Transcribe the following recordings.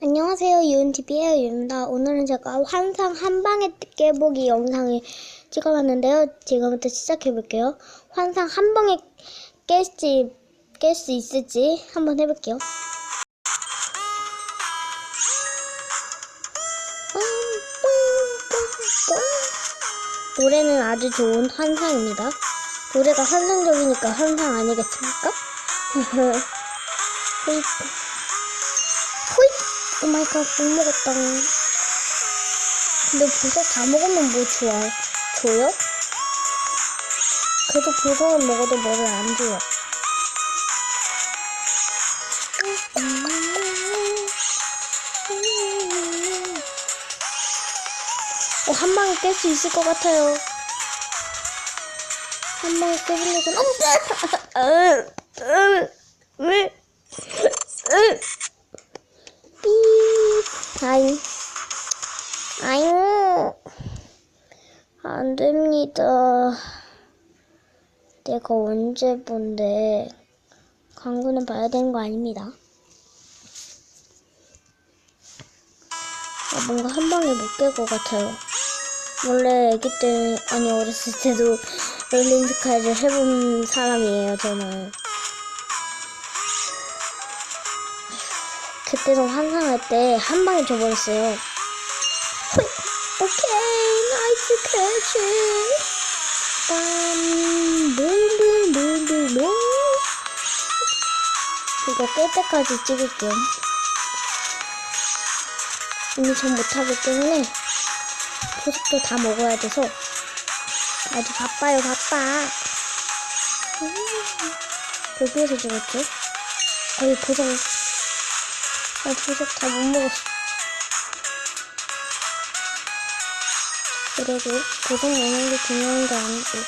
안녕하세요. 유은TV의 유입니다. 오늘은 제가 환상 한 방에 깨보기 영상을 찍어봤는데요. 지금부터 시작해볼게요. 환상 한 방에 깰지, 깰 수 있을지 한번 해볼게요. 노래는 아주 좋은 환상입니다. 노래가 환상적이니까 환상 아니겠습니까? 오마이갓, 못 먹었다. 근데 보석 다 먹으면 뭐 좋아? 줘요? 그래도 보석을 먹어도 뭐를 안 줘요. 어, 한 방에 깰 수 있을 것 같아요. 한 방에 깨보려고. 어, 으, 으, 으, 으. 삐. 아잉. 아잉. 안 됩니다. 내가 언제 본데 광고는 봐야 되는 거 아닙니다. 아, 뭔가 한 방에 못 깰 것 같아요. 원래 아기 때, 아니 어렸을 때도 롤링스카이를 해본 사람이에요, 저는. 그때는 환상할 때 한 방에 줘버렸어요. 호잇! 오케이, 나이스 캐치. 빰, 룰룰룰룰룰. 이거 깰 때까지 찍을게요. 이미 전 못하기 때문에 보석도 다 먹어야 돼서 아주 바빠요, 바빠. 음, 여기에서 죽었죠? 거의 보석, 아, 보석 다 못 먹었어. 그래도 보석 먹는 게 중요한 게 아니고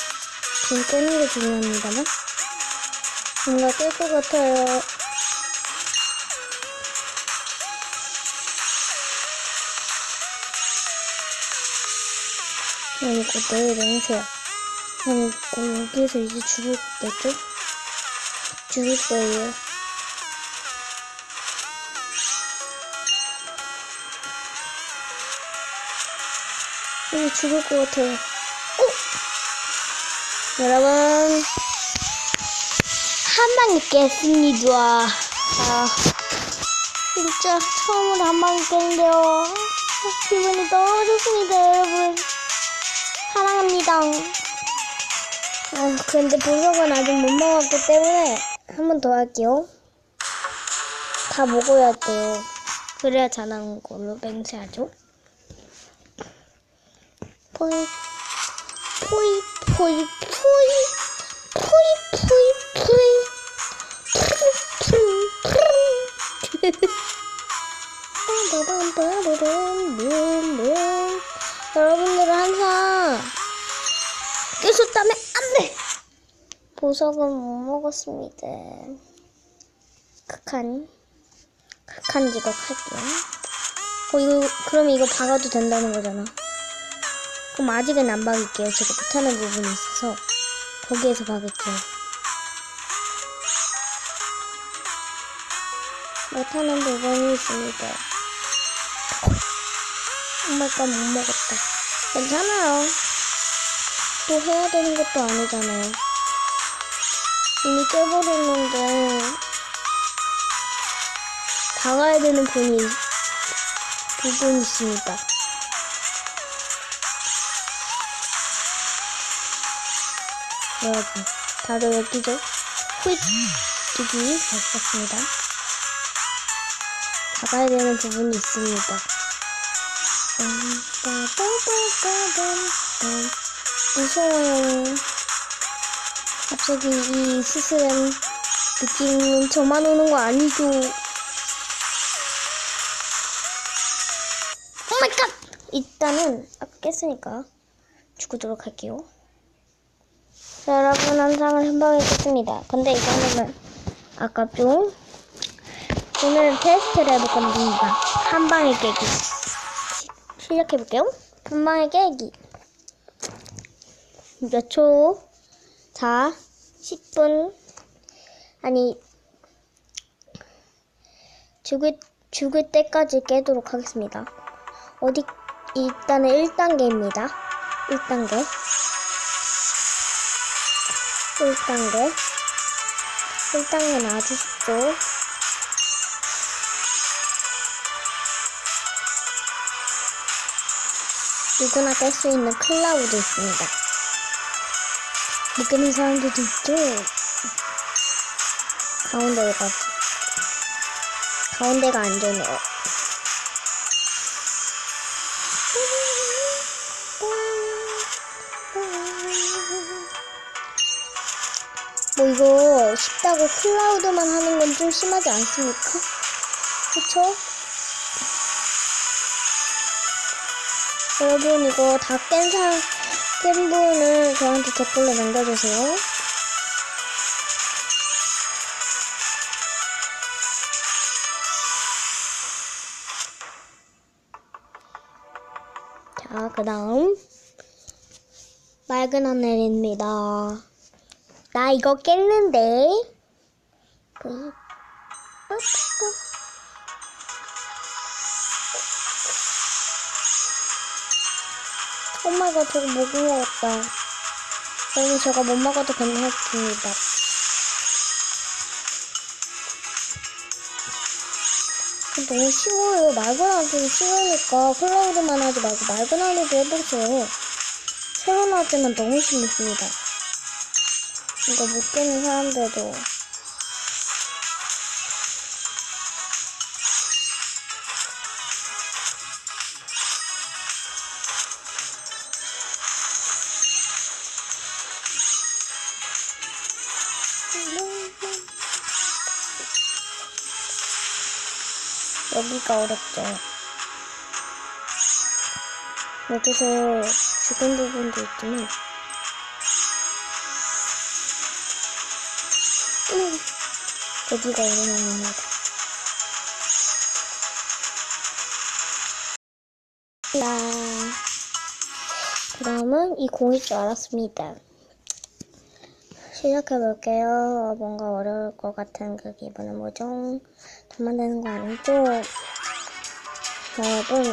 돈 깨는 게 중요합니다만 뭔가 깰 것 같아요. 아니 곧 내일 맹세야. 아니 곧 여기에서 이제 죽을 겠죠? 죽을 거예요. 여기 죽을 것 같아요. 어? 여러분 한 방에 깼습니다. 아 진짜 처음으로 한 방에 깼는데요. 아, 기분이 너무 좋습니다, 여러분. 사랑합니다. 아, 근데 보석은 아직 못 먹었기 때문에 한 번 더 할게요. 다 먹어야 돼요. 그래야 잘하는 걸로 맹세하죠. 포이, 포이, 포이, 포이, 포이, 포이, 포이, 푸이. 여러분들은 항상 깨셨다면 안 돼! 보석은 못 먹었습니다. 극한, 극한 직업 할게요. 어, 이거, 그럼 이거 박아도 된다는 거잖아. 그럼 아직은 안 박을게요. 제가 못하는 부분이 있어서. 거기에서 박을게요. 못하는 부분이 있습니다. 엄마가 못 먹었다. 괜찮아요. 또 해야 되는 것도 아니잖아요. 이미 깨버렸는데, 박아야 되는 분이, 부분이 있습니다. 여러분, 다들 여기죠? 휙! 두기 잡았습니다. 박아야 되는 부분이 있습니다. 무서워요. 갑자기 이 스스럼 느낌은 저만 오는 거 아니죠? 오마이갓! 일단은 아까 깼으니까 죽도록 할게요. 자, 여러분 방에 깼습니다. 근데 이번에는 아까 좀 오늘 테스트를 해볼 겁니다. 한 방에 깨기. 시작해볼게요. 한 방에 깨기. 몇 초? 4, 10분. 아니, 죽을, 죽을 때까지 깨도록 하겠습니다. 어디, 일단은 1단계입니다. 1단계. 1단계. 1단계는 아주 쉽죠. 누구나 깰 수 있는 클라우드 있습니다. 못 깨는 사람들도 있죠. 가운데가 가운데가 안되네요. 뭐 이거 쉽다고 클라우드만 하는 건 좀 심하지 않습니까? 그쵸? 여러분 이거 다 깬 사, 깬 분은 저한테 댓글로 남겨주세요. 자, 그 다음. 맑은 하늘입니다. 나 이거 깼는데. 그, 엄마가 저거 못 먹었다. 여러분 제가 못 먹어도 괜찮습니다. 너무 쉬워요. 맑은 하늘이 쉬우니까 클라우드만 하지 말고 맑은 하늘도 해보세요. 새로운 하지만 너무 쉽습니다. 이거 못 깨는 사람들도 여기가 어렵죠. 여기서 죽은 부분도 있지만 여기가. 야, 그 다음은 이 공일 줄 알았습니다. 시작해볼게요. 뭔가 어려울 것 같은 그 기분은 뭐죠? 돈 만드는 거 아니죠? 여러분.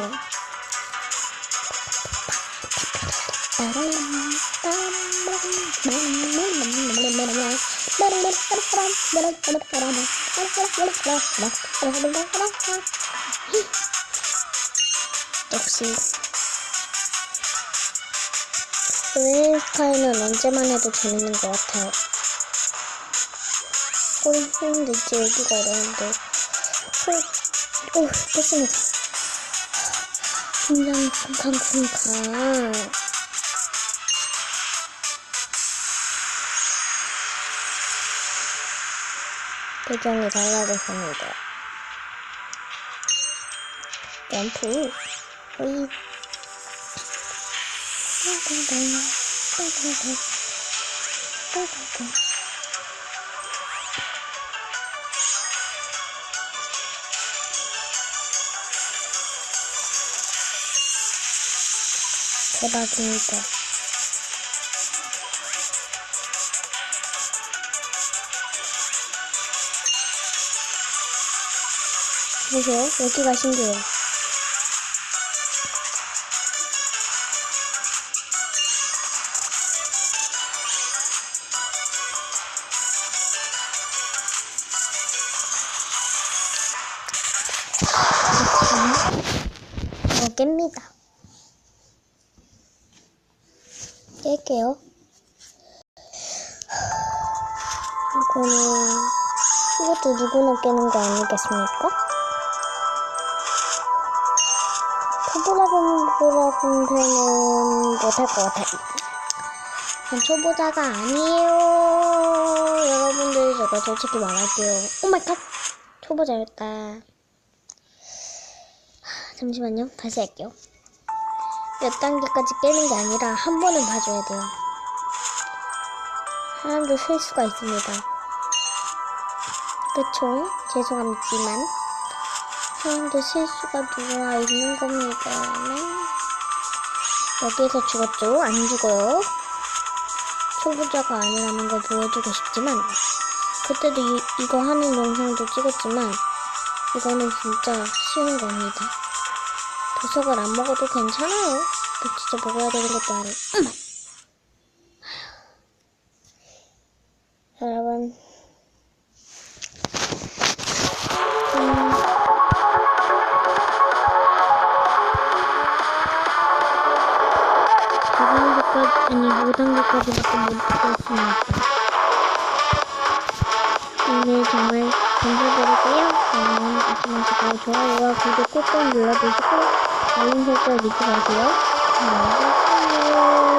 역시 웨일스카이는 언제만 해도 재밌는 것 같아요. 꼬리 힘도 있지 여기가 어려운데 오, 오 됐습니다. 심장이 쿵쾅쿵쾅 표정이 달라졌습니다. 점프 호잇 대박입니다. 보세요. 여기가 신기해요. 이거 깹니다. 깰게요. 이거는, 이것도 누구나 깨는 거 아니겠습니까? 초보자분들한테는 못할 것 같아요. 전 초보자가 아니에요. 여러분들, 제가 솔직히 말할게요. 오마이갓! 초보자였다. 잠시만요. 다시 할게요. 몇 단계까지 깨는 게 아니라 한 번은 봐줘야 돼요. 사람들 실수가 있습니다. 그쵸? 죄송합니다만 사람들 실수가 누구나 있는 겁니다. 여기에서 죽었죠? 안 죽어요. 초보자가 아니라는 걸 보여주고 싶지만 그때도 이, 이거 하는 영상도 찍었지만 이거는 진짜 쉬운 겁니다. 보석을 안 먹어도 괜찮아요. 그 진짜 먹어야 되는 것도 아니고. 엄 단계까지, 아니, 5단계까지밖에 못 봤습니다. 오늘 정말 감사드리고요. 그러면 잊지 마시고 좋아요와 구독 꼭꼭 눌러주시고 알림 설정 잊지 마세요. 계세요.